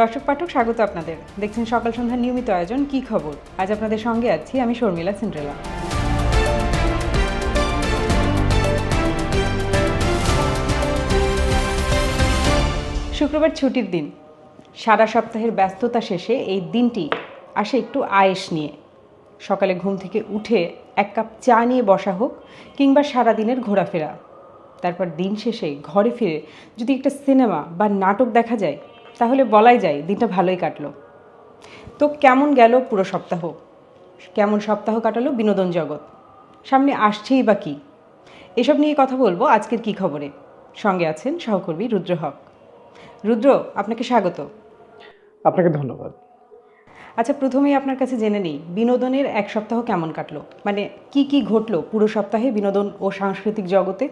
দর্শক পাঠক, স্বাগত আপনাদের। দেখছেন সকাল সন্ধ্যার নিয়মিত আয়োজন, কি খবর? আজ আপনাদের সঙ্গে আছি আমি শর্মিলা সিন্ড্রেলা। শুক্রবার ছুটির দিন। সারা সপ্তাহের ব্যস্ততা শেষে এই দিনটি আসে একটু আয়েস নিয়ে। সকালে ঘুম থেকে উঠে এক কাপ চা নিয়ে বসা হোক কিংবা সারা দিনের ঘোরাফেরা। তারপর দিন শেষে ঘরে ফিরে যদি একটা সিনেমা বা নাটক দেখা যায় তাহলে বলাই যায় দিনটা ভালোই কাটলো। তো কেমন গেল পুরো সপ্তাহ? কেমন সপ্তাহ কাটালো বিনোদন জগৎ? সামনে আসছেই বা কী? এসব নিয়ে কথা বলব আজকের কি খবরে? সঙ্গে আছেন সহকর্মী রুদ্র হক। রুদ্র আপনাকে স্বাগত। আপনাকে ধন্যবাদ। আচ্ছা প্রথমেই আপনার কাছে জেনে নিই বিনোদনের এক সপ্তাহ কেমন কাটলো? মানে কি কি ঘটলো পুরো সপ্তাহে বিনোদন ও সাংস্কৃতিক জগতে?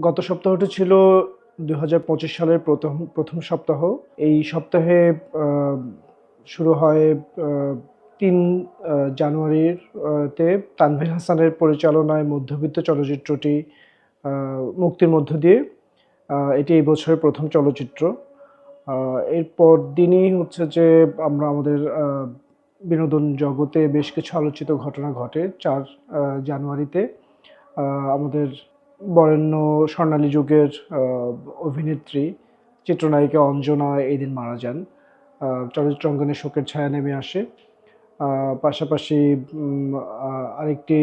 গত সপ্তাহটা ছিল দু হাজার পঁচিশ সালের প্রথম প্রথম সপ্তাহ। এই সপ্তাহে শুরু হয় তিন জানুয়ারির তে তানভীর হাসানের পরিচালনায় মধ্যবিত্ত চলচ্চিত্রটি মুক্তির মধ্য দিয়ে এটি এই বছরের প্রথম চলচ্চিত্র। এরপর দিনই হচ্ছে যে আমরা আমাদের বিনোদন জগতে বেশ কিছু আলোচিত ঘটনা ঘটে। চার জানুয়ারিতে আমাদের বরেণ্য স্বর্ণালী যুগের অভিনেত্রী চিত্রনায়িকা অঞ্জনা এই দিন মারা যান। চলচ্চিত্র অঙ্গনে শোকের ছায়া নেমে আসে। পাশাপাশি আরেকটি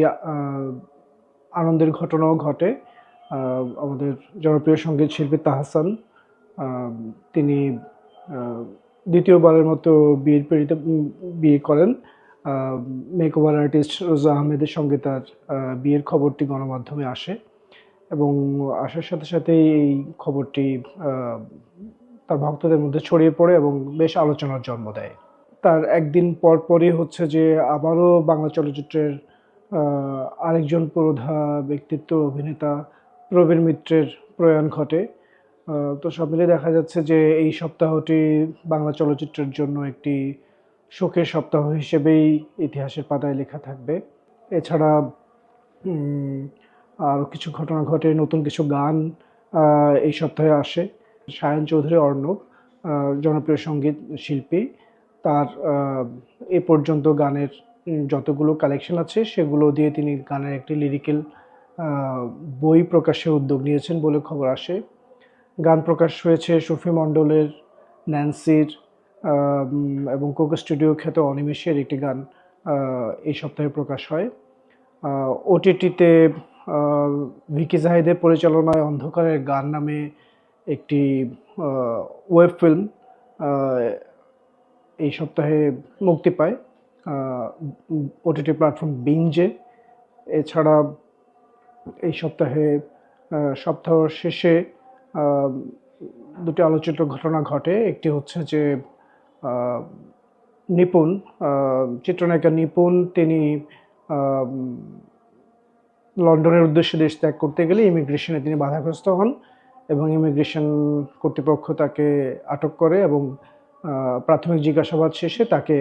আনন্দের ঘটনাও ঘটে। আমাদের জনপ্রিয় সংগীত শিল্পী তাহসান তিনি দ্বিতীয়বারের মতো বিয়ের উম, বিয়ে করেন। মেকওভার আর্টিস্ট রোজা আহমেদের সঙ্গে তার বিয়ের খবরটি গণমাধ্যমে আসে। এবং আসার সাথে সাথেই এই খবরটি তার ভক্তদের মধ্যে ছড়িয়ে পড়ে এবং বেশ আলোচনার জন্ম দেয়। তার একদিন পর পরই হচ্ছে যে আবারও বাংলা চলচ্চিত্রের আরেকজন প্রধা ব্যক্তিত্ব, অভিনেতা প্রবীণ মিত্রের প্রয়াণ ঘটে। তো সব মিলে দেখা যাচ্ছে যে এই সপ্তাহটি বাংলা চলচ্চিত্রের জন্য একটি শোকের সপ্তাহ হিসেবেই ইতিহাসের পাতায় লেখা থাকবে। এছাড়া আরও কিছু ঘটনা ঘটে, নতুন কিছু গান এই সপ্তাহে আসে। সায়ন চৌধুরী অর্ণব জনপ্রিয় সংগীত শিল্পী। তার এ পর্যন্ত গানের যতগুলো কালেকশন আছে, সেগুলো দিয়ে তিনি গানের একটি লিরিক্যাল বই প্রকাশের উদ্যোগ নিয়েছেন বলে খবর আসে। গান প্রকাশ হয়েছে শফি মণ্ডলের, ন্যান্সির এবং কোকো স্টুডিও খ্যাত অনিমেষের একটি গান এই সপ্তাহে প্রকাশ হয়। ওটিটিতে ভিকি জাহিদের পরিচালনায় অন্ধকারের গান নামে একটি ওয়েব ফিল্ম এই সপ্তাহে মুক্তি পায় ওটিটি প্ল্যাটফর্ম বিঞ্জে। এছাড়া এই সপ্তাহে সপ্তাহ শেষে দুটি আলোচিত ঘটনা ঘটে। একটি হচ্ছে যে নিপুণ চিত্রনায়িকা নিপুণ, তিনি লন্ডনের উদ্দেশ্যে দেশ ত্যাগ করতে গেলে ইমিগ্রেশনে তিনি বাধাগ্রস্ত হন এবং ইমিগ্রেশন কর্তৃপক্ষ তাকে আটক করে এবং প্রাথমিক জিজ্ঞাসাবাদ শেষে তাকে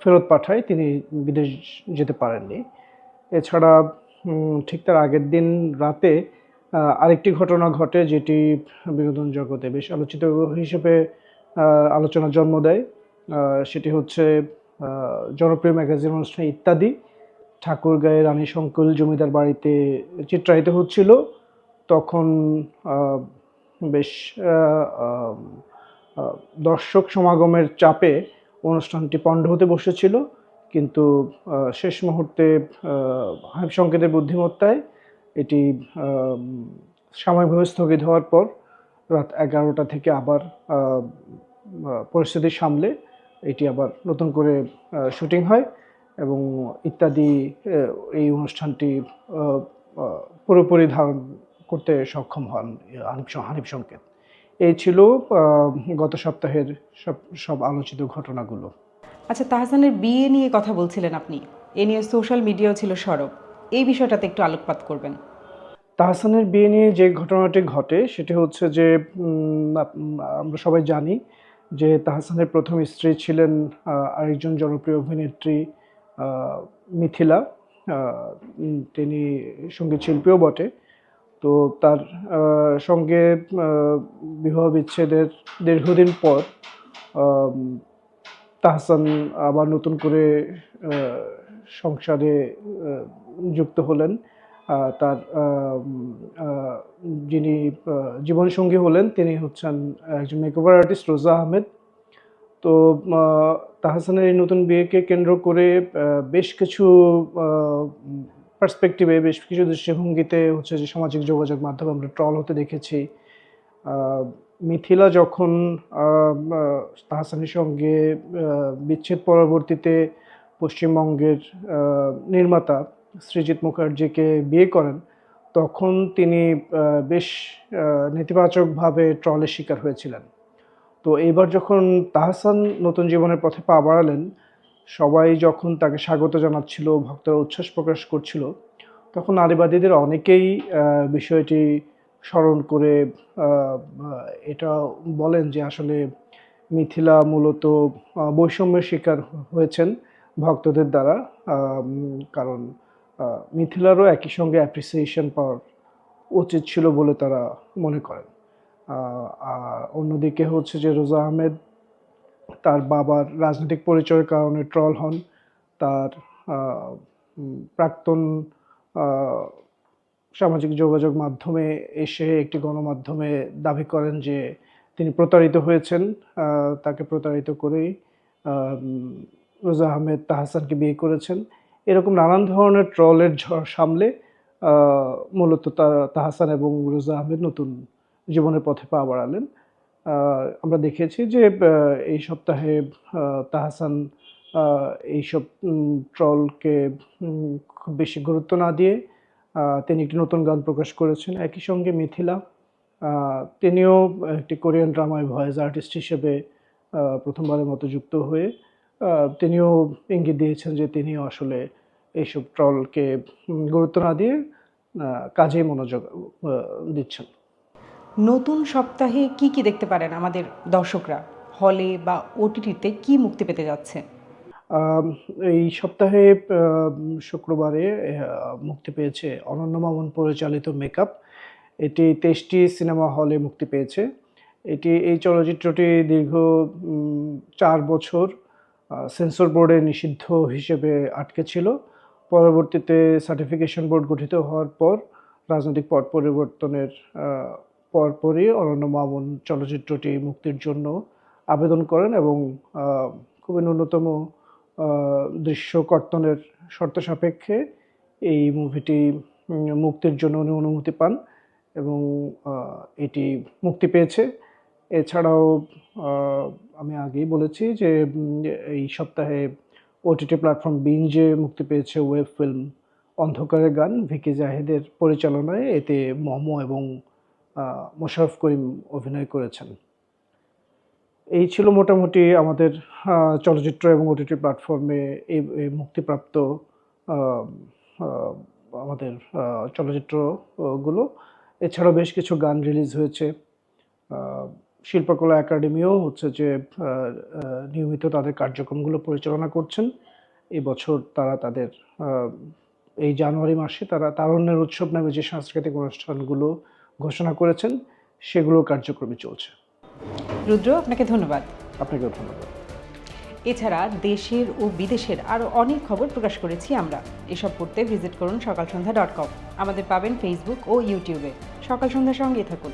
ফেরত পাঠায়। তিনি বিদেশ যেতে পারেননি। এছাড়া ঠিক তার আগের দিন রাতে আরেকটি ঘটনা ঘটে যেটি বিনোদন জগতে বেশ আলোচিত হিসেবে আলোচনার জন্ম দেয়। সেটি হচ্ছে জনপ্রিয় ম্যাগাজিন অনুষ্ঠান ইত্যাদি। ঠাকুরগাঁয়ে রানী শঙ্কুল জমিদার বাড়িতে চিত্রায়িত হচ্ছিল তখন বেশ দর্শক সমাগমের চাপে অনুষ্ঠানটি পণ্ড হতে বসেছিল কিন্তু শেষ মুহূর্তে আহ, সংকেতের বুদ্ধিমত্তায় এটি সাময়িকভাবে স্থগিত হওয়ার পর রাত এগারোটা থেকে আবার পরিস্থিতি সামলে এটি আবার নতুন করে শুটিং হয়। এবং ইত্যাদি এই অনুষ্ঠানটি পুরোপুরি ধারণ করতে সক্ষম হন হানিফ হানিফ সংকেত। এই ছিল গত সপ্তাহের সব সব আলোচিত ঘটনাগুলো। আচ্ছা তাহসানের বিয়ে নিয়ে কথা বলছিলেন আপনি। এ নিয়ে সোশ্যাল মিডিয়াও ছিল সরব। এই বিষয়টাতে একটু আলোকপাত করবেন। তাহসানের বিয়ে নিয়ে যে ঘটনাটি ঘটে সেটি হচ্ছে যে আমরা সবাই জানি যে তাহসানের প্রথম স্ত্রী ছিলেন আরেকজন জনপ্রিয় অভিনেত্রী মিথিলা তিনি সংগীত শিল্পীও বটে। তো তার সঙ্গে বিবাহ বিচ্ছেদের দীর্ঘদিন পর তাহসান আবার নতুন করে সংসারে যুক্ত হলেন। তার যিনি জীবনসঙ্গী হলেন, তিনি হচ্ছেন একজন মেকওভার আর্টিস্ট রোজা আহমেদ। তো তাহসানের এই নতুন বিয়েকে কেন্দ্র করে বেশ কিছু পার্সপেক্টিভে বেশ কিছু দৃষ্টিভঙ্গিতে হচ্ছে যে সামাজিক যোগাযোগ মাধ্যমে আমরা ট্রল হতে দেখেছি। মিথিলা যখন তাহসানের সঙ্গে বিচ্ছেদ পরবর্তীতে পশ্চিমবঙ্গের নির্মাতা সৃজিত মুখার্জিকে বিয়ে করেন, তখন তিনি বেশ নেতিবাচকভাবে ট্রলের শিকার হয়েছিলেন। তো এইবার যখন তাহসান নতুন জীবনের পথে পা বাড়ালেন, সবাই যখন তাকে স্বাগত জানাচ্ছিল, ভক্তরা উচ্ছ্বাস প্রকাশ করছিল, তখন নারীবাদীদের অনেকেই বিষয়টি স্মরণ করে এটা বলেন যে আসলে মিথিলা মূলত বৈষম্যের শিকার হয়েছেন ভক্তদের দ্বারা কারণ মিথিলারও একই সঙ্গে অ্যাপ্রিসিয়েশন পাওয়ার উচিত ছিল বলে তারা মনে করেন। আর অন্যদিকে হচ্ছে যে রোজা আহমেদ তার বাবার রাজনৈতিক পরিচয়ের কারণে ট্রল হন। তার প্রাক্তন সামাজিক যোগাযোগ মাধ্যমে এসে একটি গণমাধ্যমে দাবি করেন যে তিনি প্রতারিত হয়েছেন। তাকে প্রতারিত করেই রোজা আহমেদ তাহসানকে বিয়ে করেছেন। এরকম নানান ধরনের ট্রলের ঝড় সামলে মূলত তাহসান এবং রোজা আহমেদ নতুন জীবনের পথে পা বাড়ালেন। আমরা দেখেছি যে এই সপ্তাহে তাহসান এইসব ট্রলকে খুব বেশি গুরুত্ব না দিয়ে তিনি একটি নতুন গান প্রকাশ করেছেন। একই সঙ্গে মিথিলা তিনিও একটি কোরিয়ান ড্রামায় ভয়েস আর্টিস্ট হিসেবে প্রথমবারের মতো যুক্ত হয়ে তিনিও ইঙ্গিত দিয়েছেন যে তিনিও আসলে এইসব ট্রলকে গুরুত্ব না দিয়ে কাজেই মনোযোগ দিচ্ছেন। নতুন সপ্তাহে কি কি দেখতে পারেন আমাদের দর্শকরা? হলে বা ওটিটিতে কি মুক্তি পেতে যাচ্ছে? এই সপ্তাহে শুক্রবারে মুক্তি পেয়েছে অনন্য মামুন পরিচালিত মেকআপ। এটি তেইশটি সিনেমা হলে মুক্তি পেয়েছে। এটি, এই চলচ্চিত্রটি দীর্ঘ চার বছর সেন্সর বোর্ডে নিষিদ্ধ হিসেবে আটকে ছিল। পরবর্তীতে সার্টিফিকেশন বোর্ড গঠিত হওয়ার পর রাজনৈতিক পট পরিবর্তনের পরপরই অনন্য মামুন চলচ্চিত্রটি মুক্তির জন্য আবেদন করেন এবং খুবই ন্যূনতম দৃশ্য কর্তনের শর্ত সাপেক্ষে এই মুভিটি মুক্তির জন্য উনি অনুমতি পান এবং এটি মুক্তি পেয়েছে। এছাড়াও আমি আগেই বলেছি যে এই সপ্তাহে ওটিটি প্ল্যাটফর্ম বিঞ্জে মুক্তি পেয়েছে ওয়েব ফিল্ম অন্ধকারের গান ভিকি জাহেদের পরিচালনায়। এতে মম এবং আহ, মোশাররফ করিম অভিনয় করেছেন। এই ছিল মোটামুটি আমাদের চলচ্চিত্র এবং ওটিটি প্ল্যাটফর্মে এই মুক্তিপ্রাপ্ত আমাদের চলচ্চিত্রগুলো। এছাড়াও বেশ কিছু গান রিলিজ হয়েছে। শিল্পকলা একাডেমিও হচ্ছে যে নিয়মিত তাদের কার্যক্রমগুলো পরিচালনা করছেন। বছর তারা তাদের এই জানুয়ারি মাসে তারা তারুণ্যের উৎসব নামে যে সাংস্কৃতিক অনুষ্ঠানগুলো ঘোষণা করেছেন সেগুলো কার্যক্রমে চলছে। রুদ্র আপনাকে ধন্যবাদ। আপনাকে ধন্যবাদ। এছাড়া দেশের ও বিদেশের আরও অনেক খবর প্রকাশ করেছি আমরা। এসব পড়তে ভিজিট করুন সকাল সন্ধ্যা ডট কম। আমাদের পাবেন ফেসবুক ও ইউটিউবে সকাল সন্ধ্যার সঙ্গে থাকুন।